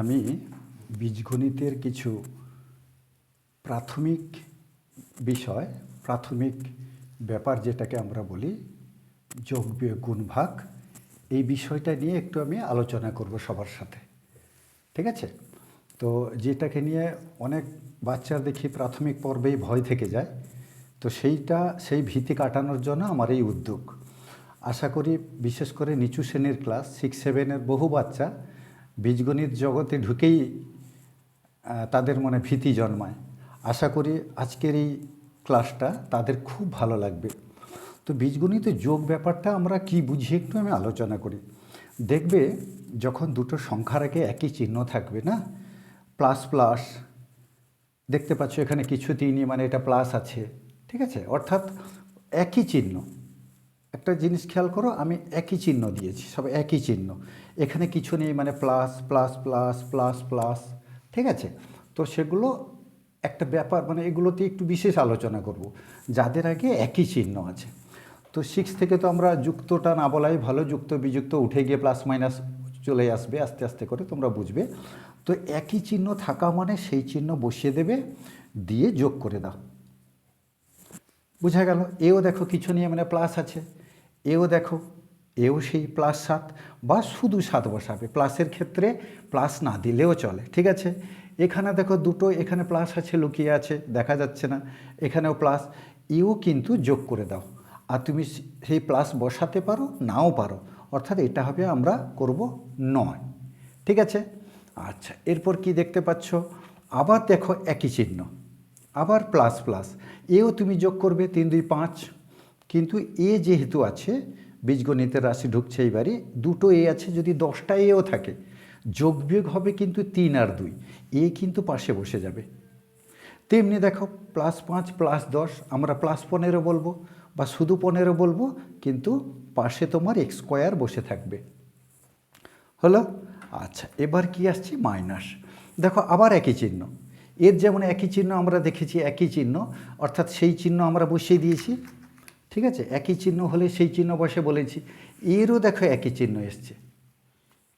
আমি বীজগণিতের কিছু প্রাথমিক বিষয়, প্রাথমিক ব্যাপার যেটাকে আমরা বলি যোগ বিয়োগ গুণ ভাগ এই বিষয়টা নিয়ে একটু আমি আলোচনা করব সবার সাথে। ঠিক আছে? তো যেটাকে নিয়ে অনেক বাচ্চার দেখি প্রাথমিক পর্বেই ভয় থেকে যায়, তো সেইটা, সেই ভীতি কাটানোর জন্য আমার এই উদ্যোগ। আশা করি বিশেষ করে নিচু শ্রেণির ক্লাস সিক্স সেভেনের বহু বাচ্চা বীজগণিত জগতে ঢুকেই তাদের মনে ভীতি জন্মায়। আশা করি আজকের এই ক্লাসটা তাদের খুব ভালো লাগবে। তো বীজগণিতে যোগ ব্যাপারটা আমরা কি বুঝি একটু আমি আলোচনা করি। দেখবে যখন দুটো সংখ্যার আগে একই চিহ্ন থাকবে না প্লাস প্লাস দেখতে পাচ্ছ এখানে কিছুতেই নেই মানে এটা প্লাস আছে, ঠিক আছে? অর্থাৎ একই চিহ্ন। একটা জিনিস খেয়াল করো, আমি একই চিহ্ন দিয়েছি, সব একই চিহ্ন। এখানে কিছু নেই মানে plus plus plus plus plus ঠিক আছে? তো সেগুলো একটা ব্যাপার মানে এগুলোতে একটু বিশেষ আলোচনা করব, যাদের আগে একই চিহ্ন আছে। তো সিক্স থেকে তো আমরা যুক্তটা না বলাই ভালো, যুক্ত বিযুক্ত উঠে গিয়ে প্লাস মাইনাস চলে আসবে, আস্তে আস্তে করে তোমরা বুঝবে। তো একই চিহ্ন থাকা মানে সেই চিহ্ন বসিয়ে দেবে, দিয়ে যোগ করে দাও। বোঝা গেল? এও দেখো কিছু নিয়ে মানে প্লাস আছে। এও দেখো, এও সেই প্লাস সাত বা শুধু সাত বসাবে। প্লাসের ক্ষেত্রে প্লাস না দিলেও চলে, ঠিক আছে? এখানে দেখো দুটো, এখানে প্লাস আছে, লুকিয়ে আছে, দেখা যাচ্ছে না। এখানেও প্লাস এও কিন্তু যোগ করে দাও। আর তুমি সেই প্লাস বসাতে পারো, নাও পারো। অর্থাৎ এটা হবে আমরা করব নয়, ঠিক আছে? আচ্ছা এরপর কি দেখতে পাচ্ছ? আবার দেখো একই চিহ্ন, আবার প্লাস প্লাস এও তুমি যোগ করবে, তিন, দুই, পাঁচ কিন্তু এ যেহেতু আছে, বীজগণিতের রাশি ঢুকছে এইবারই দুটো এ আছে, যদি দশটা এও থাকে, যোগ বিয়োগ হবে কিন্তু তিন আর দুই, এ কিন্তু পাশে বসে যাবে। তেমনি দেখো প্লাস পাঁচ প্লাস দশ, আমরা প্লাস পনেরো বলব বা শুধু পনেরো বলব, কিন্তু পাশে তোমার এক্স স্কোয়ার বসে থাকবে। হলো? আচ্ছা এবার কি আসছে? মাইনাস দেখো, আবার একই চিহ্ন। এর যেমন একই চিহ্ন আমরা দেখেছি, একই চিহ্ন, অর্থাৎ সেই চিহ্ন আমরা বসিয়ে দিয়েছি। ঠিক আছে? একই চিহ্ন হলে সেই চিহ্ন বসে বলেছি। এরও দেখো একই চিহ্ন এসছে।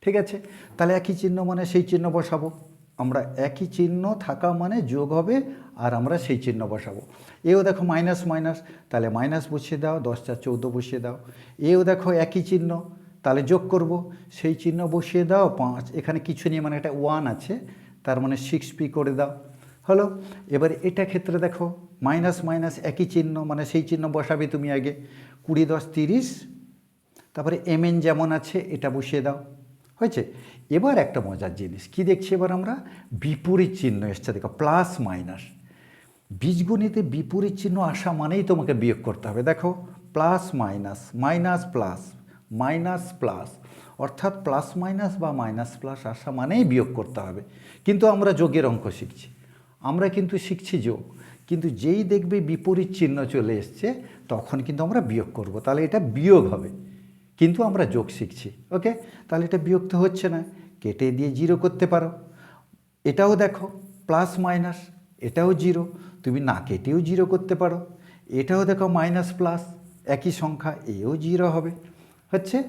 ঠিক আছে? তাহলে একই চিহ্ন মানে সেই চিহ্ন বসাবো। আমরা একই চিহ্ন থাকা মানে যোগ হবে আর আমরা সেই চিহ্ন বসাবো। এও দেখো মাইনাস মাইনাস তাহলে মাইনাস বসিয়ে দাও, দশ চার চৌদ্দ বসিয়ে দাও। এও দেখো একই চিহ্ন। তাহলে যোগ করব। সেই চিহ্ন বসিয়ে দাও, পাঁচ। এখানে কিছু নিয়ে মানে একটা ওয়ান আছে। তার মানে সিক্স পি করে দাও। হলো? এবার এটা ক্ষেত্রে দেখো মাইনাস মাইনাস একই চিহ্ন মানে সেই চিহ্ন বসাবে তুমি আগে। কুড়ি, দশ, তিরিশ, তারপরে এমএন যেমন আছে, এটা বসিয়ে দাও। হয়েছে? এবার একটা মজার জিনিস। কি দেখছি এবার আমরা? বিপরীত চিহ্ন এসছে, দেখো প্লাস মাইনাস বীজগণিতে বিপরীত চিহ্ন আসা মানেই তোমাকে বিয়োগ করতে হবে। দেখো plus minus minus plus minus plus অর্থাৎ প্লাস মাইনাস বা মাইনাস প্লাস আসা মানেই বিয়োগ করতে হবে। কিন্তু আমরা যোগের অঙ্ক শিখছি। আমরা কিন্তু শিখছি যোগ। কিন্তু যেই দেখবে বিপরীত চিহ্ন চলে এসছে, তখন কিন্তু আমরা বিয়োগ করব। তাহলে এটা বিয়োগ হবে। কিন্তু আমরা যোগ শিখছি ওকে তাহলে এটা বিয়োগ তো হচ্ছে না। কেটে দিয়ে জিরো করতে পারো। এটাও দেখো প্লাস মাইনাস এটাও জিরো তুমি না কেটেও জিরো করতে পারো। এটাও দেখো মাইনাস প্লাস একই সংখ্যা, এও জিরো হবে। হচ্ছে,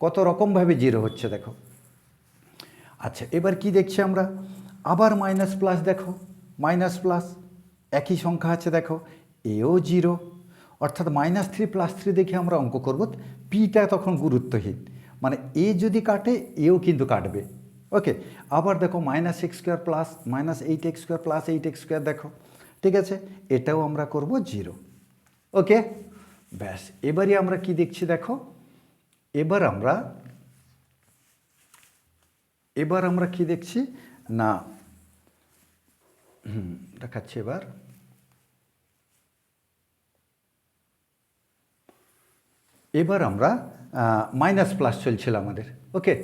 কত রকমভাবে জিরো হচ্ছে দেখো। আচ্ছা এবার কি দেখছি আমরা? আবার মাইনাস প্লাস দেখো। মাইনাস প্লাস একই সংখ্যা আছে, দেখো। এও জিরো অর্থাৎ মাইনাস থ্রি প্লাস থ্রি দেখে আমরা অঙ্ক করব। পিটা তখন গুরুত্বহীন। মানে এ যদি কাটে এও কিন্তু কাটবে। ওকে আবার দেখো minus x square plus minus eight x square plus eight x square দেখো। ঠিক আছে? এটাও আমরা করব জিরো ওকে ব্যাস। এবারে আমরা কি দেখছি দেখো? এবার আমরা এবার আমরা কি দেখছি? না দেখাচ্ছি এবার। এবার আমরা মাইনাস প্লাস চলছিল আমাদের ওকে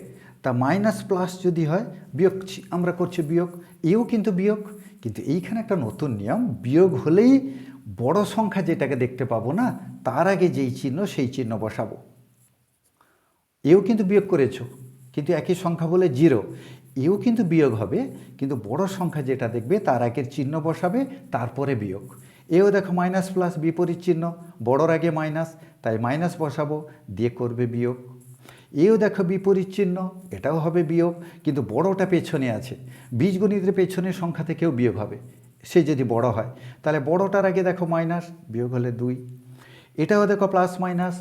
তা মাইনাস প্লাস যদি হয়, বিয়োগ আমরা করছি বিয়োগ, এও কিন্তু বিয়োগ, কিন্তু এইখানে একটা নতুন নিয়ম, বিয়োগ হলেই বড় সংখ্যা যেটাকে দেখতে পাবো না, তার আগে যেই চিহ্ন, সেই চিহ্ন বসাবো। এও কিন্তু বিয়োগ করেছ, কিন্তু একই সংখ্যা বলে জিরো এও কিন্তু বিয়োগ হবে, কিন্তু বড় সংখ্যা যেটা দেখবে তার আগের চিহ্ন বসাবে, তারপরে বিয়োগ। এও দেখো মাইনাস প্লাস বিপরীত চিহ্ন, বড়র আগে মাইনাস তাই মাইনাস বসাবো, দিয়ে করবে বিয়োগ। এও দেখো বিপরীত চিহ্ন, এটাও হবে বিয়োগ, কিন্তু বড়টা পেছনে আছে। বীজগণিতের পেছনের সংখ্যা থেকেও বিয়োগ হবে, সে যদি বড় হয়। তাহলে বড়টার আগে দেখো মাইনাস বিয়োগ হলে দুই। এটাও দেখো প্লাস মাইনাস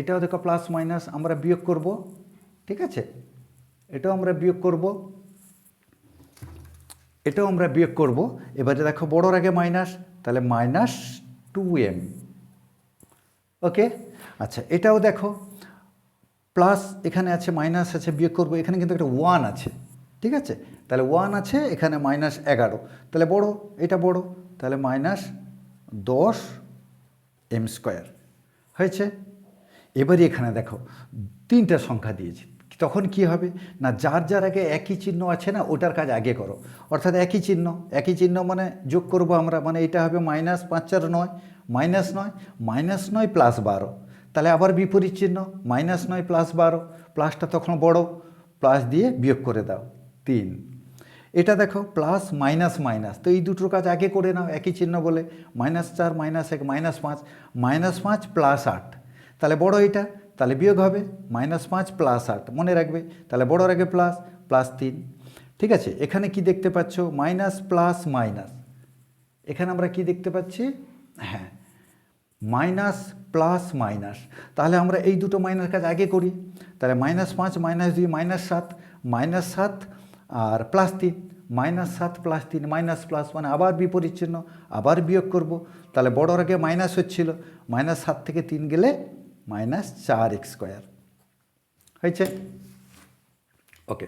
এটাও দেখো প্লাস মাইনাস আমরা বিয়োগ করব, ঠিক আছে? এটাও আমরা বিয়োগ করব। এটাও আমরা বিয়োগ করব। এবারে দেখো বড়োর আগে মাইনাস তাহলে মাইনাস টু এম ওকে আচ্ছা এটাও দেখো প্লাস এখানে আছে মাইনাস আছে, বিয়োগ করব। এখানে কিন্তু একটা ওয়ান আছে, ঠিক আছে? তাহলে ওয়ান আছে, এখানে মাইনাস এগারো। তাহলে বড়, এটা বড়, তাহলে মাইনাস দশ এম স্কোয়ার হয়েছে? এবারে এখানে দেখো, তিনটা সংখ্যা দিয়েছি। তখন কি হবে? না, যার যার আগে একই চিহ্ন আছে না, ওটার কাজ আগে করো। অর্থাৎ একই চিহ্ন একই চিহ্ন মানে যোগ করব আমরা মানে এটা হবে মাইনাস পাঁচ চার নয় মাইনাস নয় মাইনাস নয় প্লাস বারো। তাহলে আবার বিপরীত চিহ্ন মাইনাস নয় প্লাস বারো প্লাসটা তখন বড় প্লাস দিয়ে বিয়োগ করে দাও, তিন। এটা দেখো প্লাস মাইনাস মাইনাস তো এই দুটোর কাজ আগে করে নাও, একই চিহ্ন বলে মাইনাস চার মাইনাস এক মাইনাস পাঁচ মাইনাস পাঁচ প্লাস আট। তাহলে বড় এটা তাহলে বিয়োগ হবে মাইনাস পাঁচ প্লাস আট। মনে রাখবে, তাহলে বড়োর আগে প্লাস প্লাস তিন। ঠিক আছে, এখানে কি দেখতে পাচ্ছ? মাইনাস প্লাস মাইনাস এখানে আমরা কি দেখতে পাচ্ছি? হ্যাঁ মাইনাস প্লাস মাইনাস তাহলে আমরা এই দুটো মাইনাস কাজ আগে করি। তাহলে মাইনাস পাঁচ মাইনাস দুই মাইনাস সাত মাইনাস সাত আর প্লাস তিন। মাইনাস সাত প্লাস তিন মাইনাস প্লাস মানে আবার বিপরীত চিহ্ন, আবার বিয়োগ করব। তাহলে বড়োর আগে মাইনাস হচ্ছিল। মাইনাস সাত থেকে তিন গেলে মাইনাস চার এক্স স্কোয়ার হয়েছে? ওকে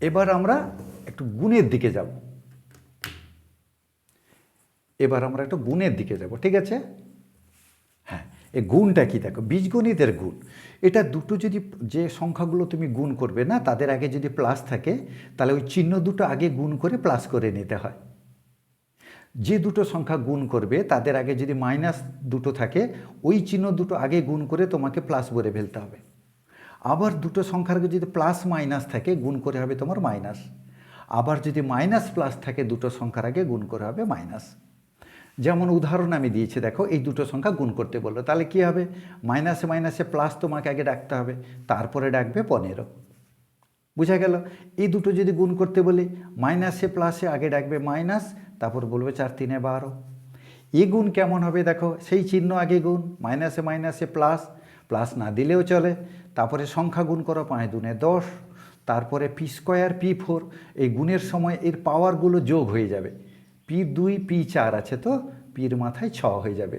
এবার আমরা একটু গুণের দিকে যাব। এবার আমরা একটু গুণের দিকে যাব, ঠিক আছে? হ্যাঁ এই গুণটা কি দেখো? বীজগণিতের গুণ। এটা দুটো যদি যে সংখ্যাগুলো তুমি গুণ করবে না, তাদের আগে যদি প্লাস থাকে, তাহলে ওই চিহ্ন দুটো আগে গুণ করে প্লাস করে নিতে হয়। যে দুটো সংখ্যা গুণ করবে, তাদের আগে যদি মাইনাস দুটো থাকে, ওই চিহ্ন দুটো আগে গুণ করে তোমাকে প্লাস বলে ফেলতে হবে। আবার দুটো সংখ্যার যদি প্লাস মাইনাস থাকে, গুণ করে হবে তোমার মাইনাস আবার যদি মাইনাস প্লাস থাকে, দুটো সংখ্যার আগে গুণ করে হবে মাইনাস যেমন উদাহরণ আমি দিয়েছি, দেখো, এই দুটো সংখ্যা গুণ করতে বলল। তাহলে কি হবে? মাইনাসে মাইনাসে প্লাস তোমাকে আগে ডাকতে হবে, তারপরে ডাকবে পনেরো। বুঝা গেল? এই দুটো যদি গুণ করতে বলি মাইনাসে প্লাসে আগে ডাকবে মাইনাস তারপর বলবে চার তিনে বারো। এই গুণ কেমন হবে দেখো? সেই চিহ্ন আগে গুণ মাইনাসে মাইনাসে প্লাস প্লাস না দিলেও চলে। তারপরে সংখ্যা গুণ করো, পাঁচ দুনে দশ। তারপরে পি স্কোয়ার, পি ফোর। এই গুণের সময় এর পাওয়ারগুলো যোগ হয়ে যাবে। পি দুই, পি চার আছে তো? পির মাথায় ছ হয়ে যাবে।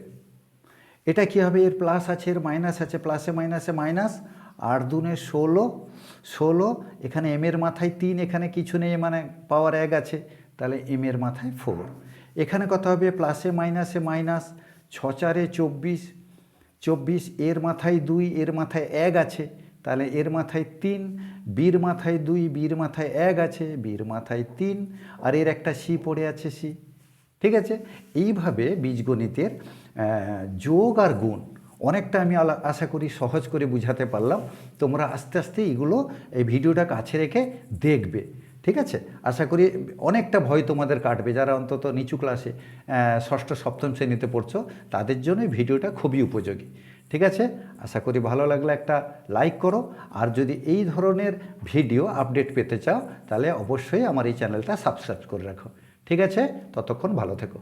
এটা কি হবে? এর প্লাস আছে, এর মাইনাস আছে প্লাসে মাইনাসে মাইনাস আট দুনে ষোলো ষোলো, এখানে এম এর মাথায় তিন, এখানে কিছু নেই মানে পাওয়ার এক আছে, তাহলে এম এর মাথায় ফোর এখানে কথা হবে? প্লাসে মাইনাসে মাইনাস ছ, চারে, চব্বিশ চব্বিশ, এর মাথায় দুই, এর মাথায় এক আছে, তাহলে এর মাথায় তিন বীর মাথায় দুই বীর মাথায় এক আছে বীর মাথায় তিন, আর এর একটা সি পড়ে আছে সি ঠিক আছে? এইভাবে বীজগণিতের যোগ আর গুণ অনেকটা আমি আশা করি সহজ করে বুঝাতে পারলাম। তোমরা আস্তে আস্তে এগুলো, এই ভিডিওটা কাছে রেখে দেখবে, ঠিক আছে? আশা করি অনেকটা ভয় তোমাদের কাটবে। যারা অন্তত নিচু ক্লাসে ষষ্ঠ, সপ্তম শ্রেণীতে পড়ছো, তাদের জন্য ভিডিওটা খুবই উপযোগী, ঠিক আছে? আশা করি ভালো লাগলে একটা লাইক করো। আর যদি এই ধরনের ভিডিও আপডেট পেতে চাও, তাহলে অবশ্যই আমার এই চ্যানেলটা সাবস্ক্রাইব করে রাখো, ঠিক আছে? ততক্ষণ ভালো থেকো।